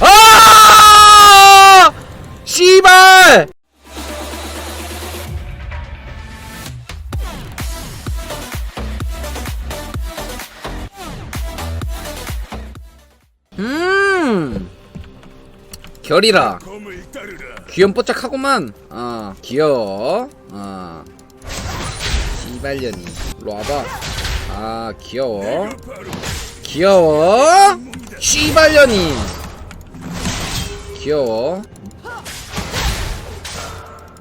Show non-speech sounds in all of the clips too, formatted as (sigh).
아! 씨발! 음. 결이라. 귀염뽀짝하구만. 어, 귀여워. 어. 씨발년이. 일로 와봐. 아, 귀여워. 귀여워. 씨발년이. 귀여워.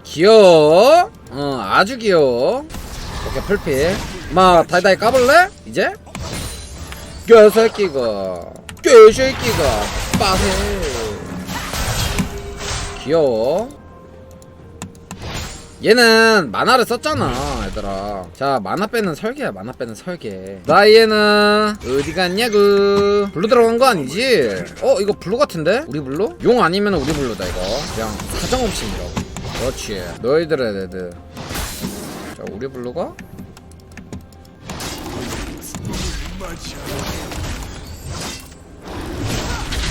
귀여워. 어, 아주 귀여워. 오케이, 풀필. 마, 다이다이 까볼래? 이제? 개새끼가. 개새끼가. 빠세. 귀여워. 얘는 만화를 썼잖아, 얘들아. 자, 만화 빼는 설계야, 만화 빼는 설계. 나이에는 어디 갔냐고. 블루 들어간 거 아니지? 어, 이거 블루 같은데? 우리 블루? 용 아니면 우리 블루다, 이거. 그냥 사정없이 밀어. 그렇지. 너희들의 레드. 자, 우리 블루가?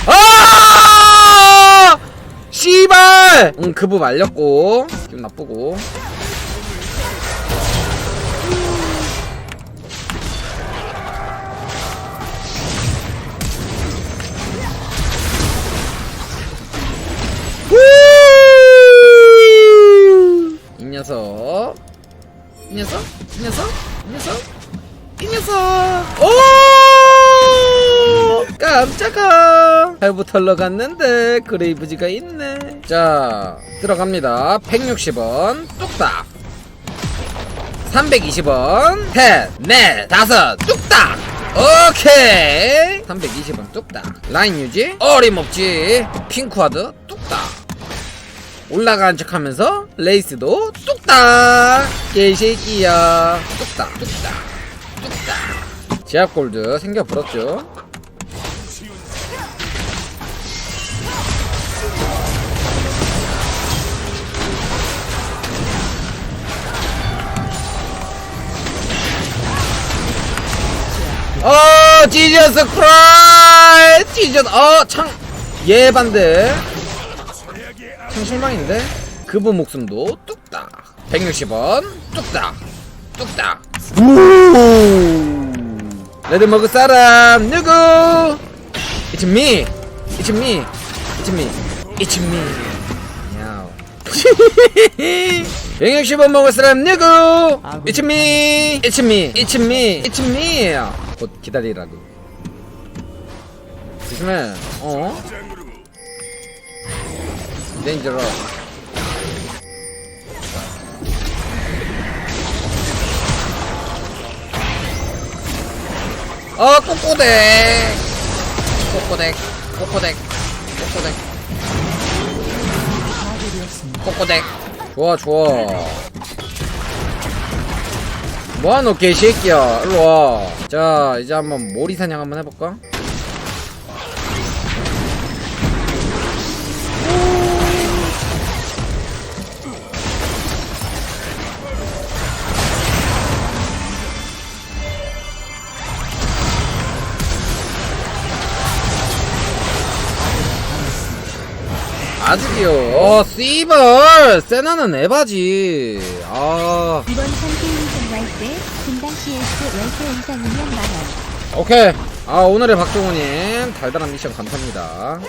아! 씨발! 응, 그부 말렸고. 기분 나쁘고. 후! 이 녀석. 이 녀석? 이 녀석? 이 녀석? 이 녀석! 오! 깜짝아! 할부 털러 갔는데 그레이브지가 있네. 자, 들어갑니다. 160원 뚝딱. 320원 셋, 넷, 다섯 뚝딱. 오케이. 320원 뚝딱. 라인 유지 어림없지. 핑크와드 뚝딱. 올라가는 척 하면서 레이스도 뚝딱 개새끼야 뚝딱 뚝딱 뚝딱 제압 골드 생겨 불었죠 지저스 크라이! 지저스 어창 예반대. 참 실망인데? 그부 목숨도 뚝딱. 160원 뚝딱. 뚝딱. 우! 레드 먹을 사람 누구? It's me. It's me. It's me. It's me. 야오 160원 (laughs) 먹을 사람 누구? It's me. It's me. It's me. It's me 곧 기다리라고. 조심해 어? 데인저러 어 꼬꼬댁 꼬꼬댁 꼬꼬댁 꼬꼬댁 꼬꼬댁 좋아 좋아 뭐하노 개새끼야? 일로와. 자 이제 한번 모리 사냥 한번 해볼까? 귀여워. 어 씨벌 세나는 에바지. 아. 이번 때 분당 CS 10개 이상이면 만원. 오케이. 아 오늘의 박종호님 달달한 미션 감사합니다.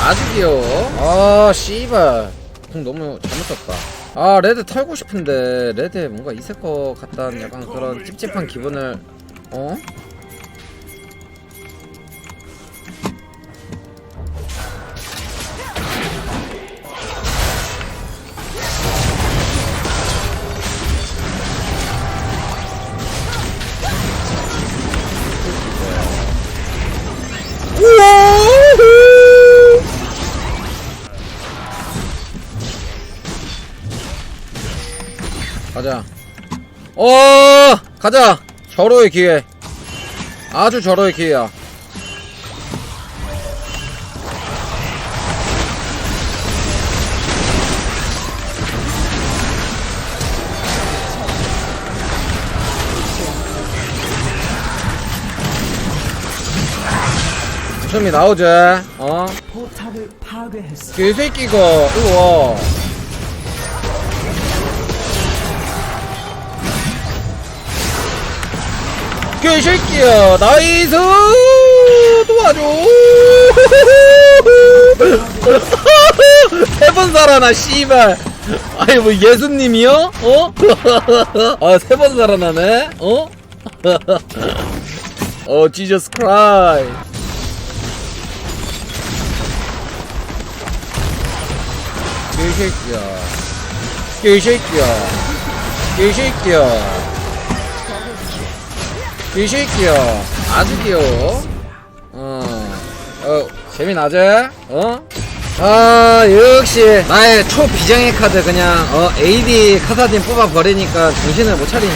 아주 귀여워. 아 씨발. 공 너무 잘못 썼다. 아 레드 털고 싶은데 레드에 뭔가 있을 것 같다는 약간 그런 찝찝한 기분을 어? 가자. 어, 가자. 절호의 기회. 아주 절호의 기회야. 좀이 나오지? 어? 개새끼가 이거. 개새끼야 나이스 도와줘 (laughs) 세번 살아나 씨발 아니 뭐 예수님이요? 어? (laughs) 아 세 번 살아나네? 어? (laughs) 어 지저스 크라이 개새끼야 개새끼야 개새끼야 개새끼야 아주 귀여워. 어, 어 재미나지? 어? 아 역시 나의 초비장의 카드 그냥 어 AD 카사딘 뽑아버리니까 정신을 못 차리네.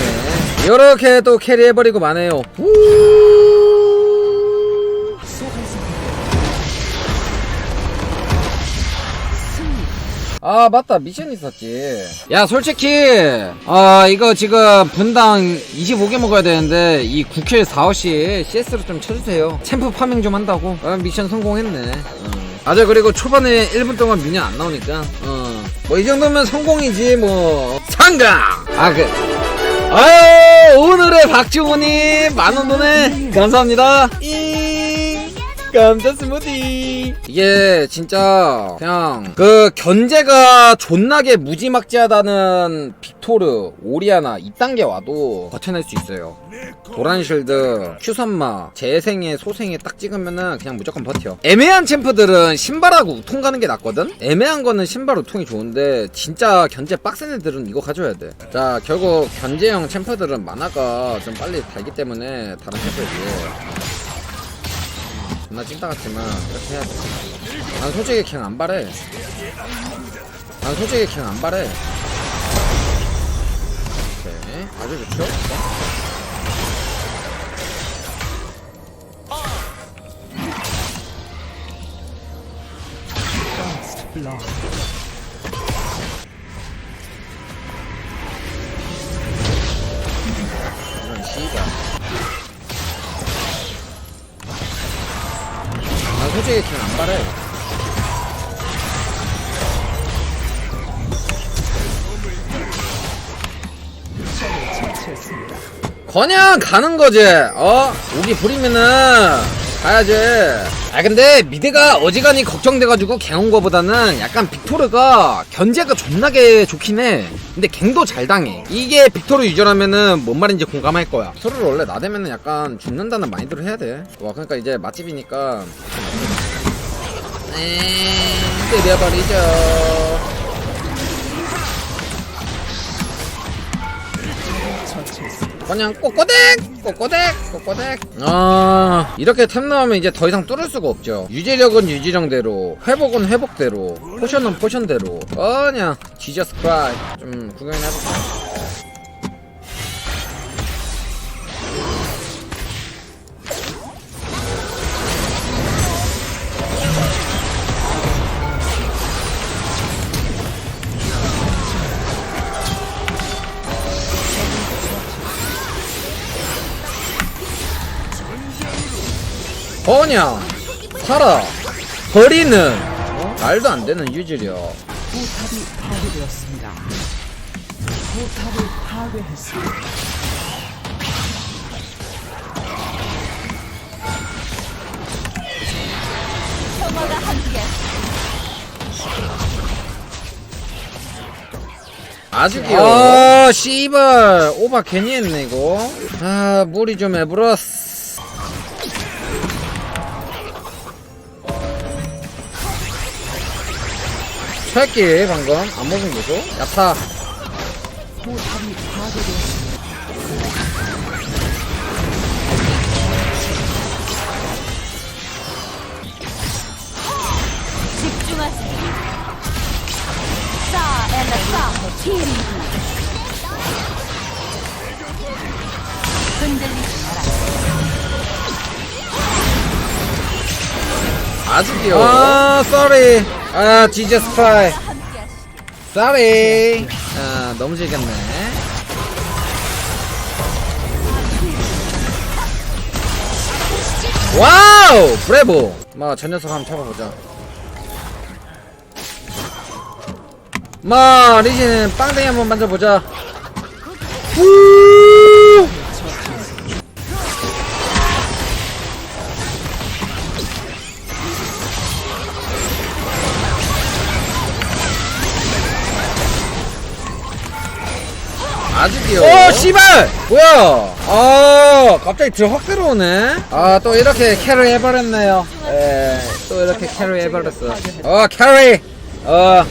이렇게 또 캐리해버리고 마네요. 우 아 맞다. 미션 있었지. 야 솔직히 아 이거 지금 분당 25개 먹어야 되는데 이 9킬 4호씨 CS로 좀 쳐주세요. 챔프 파밍 좀 한다고. 아, 미션 성공했네. 어. 맞아 그리고 초반에 1분 동안 미녀 안 나오니까. 어 뭐 이 정도면 성공이지 뭐. 상강 아그 아유 오늘의 박중호님 만원 돈에 감사합니다. 잉 감자 스무디. 이게 진짜 그냥 그 견제가 존나게 무지막지하다는 빅토르 오리아나 게 와도 버텨낼 수 있어요. 도란실드 큐선마 재생에 소생에 딱 찍으면은 그냥 무조건 버텨. 애매한 챔프들은 신발하고 우통 가는 게 낫거든? 애매한 거는 신발 우통이 좋은데 진짜 견제 빡센 애들은 이거 가져야 돼자 결국 견제형 챔프들은 만화가 좀 빨리 달기 때문에 다른 챔프에 존나 찐따 같지만 이렇게 해야 돼. 난 솔직히 그냥 안 바래. 난 솔직히 그냥 안 바래. 오케이. 아주 좋죠? 블 처치했습니다. 그냥 가는 거지. 어? 오기 부리면은 가야지. 아 근데 미드가 어지간히 걱정돼가지고 갱온 거보다는 약간 빅토르가 견제가 존나게 좋긴 해. 근데 갱도 잘 당해. 이게 빅토르 유저라면은 뭔 말인지 공감할 거야. 빅토르를 원래 나대면은 약간 죽는다는 마인드로 해야 돼. 와 그러니까 이제 맛집이니까. 에이, 때려버리죠. 처치했습니다. 그냥 꼬꼬댁 꼬꼬댁 꼬꼬댁. 아 이렇게 템 나오면 이제 더 이상 뚫을 수가 없죠. 유지력은 유지력대로 회복은 회복대로 포션은 포션대로. 그냥 지저스 크라이 좀 구경이나 해볼까 그냥 살아 버리는 어? 말도 안 되는 유지력 포탑이 파괴되었습니다. 포탑을 파괴했습니다. 아주 귀여워 아 씨발 오바 괜히 했네 이거 아 무리 좀 해브러스 살기 방금 안 먹은 거죠? 야타 귀여워 아 sorry. 아 지저스 프라이 함께하시. sorry. 아 너무 즐겼네. 와우! 브레보! 마 저 녀석 한번 잡아보자. 마 리신 빵댕이 한번 만져보자. 후 귀여워. 오, 씨발! 뭐야? 아, 갑자기 들확 들어오네? 아, 또 이렇게 캐리 해버렸네요. 예, 또 이렇게 캐리 해버렸어. 어, 캐리! 어,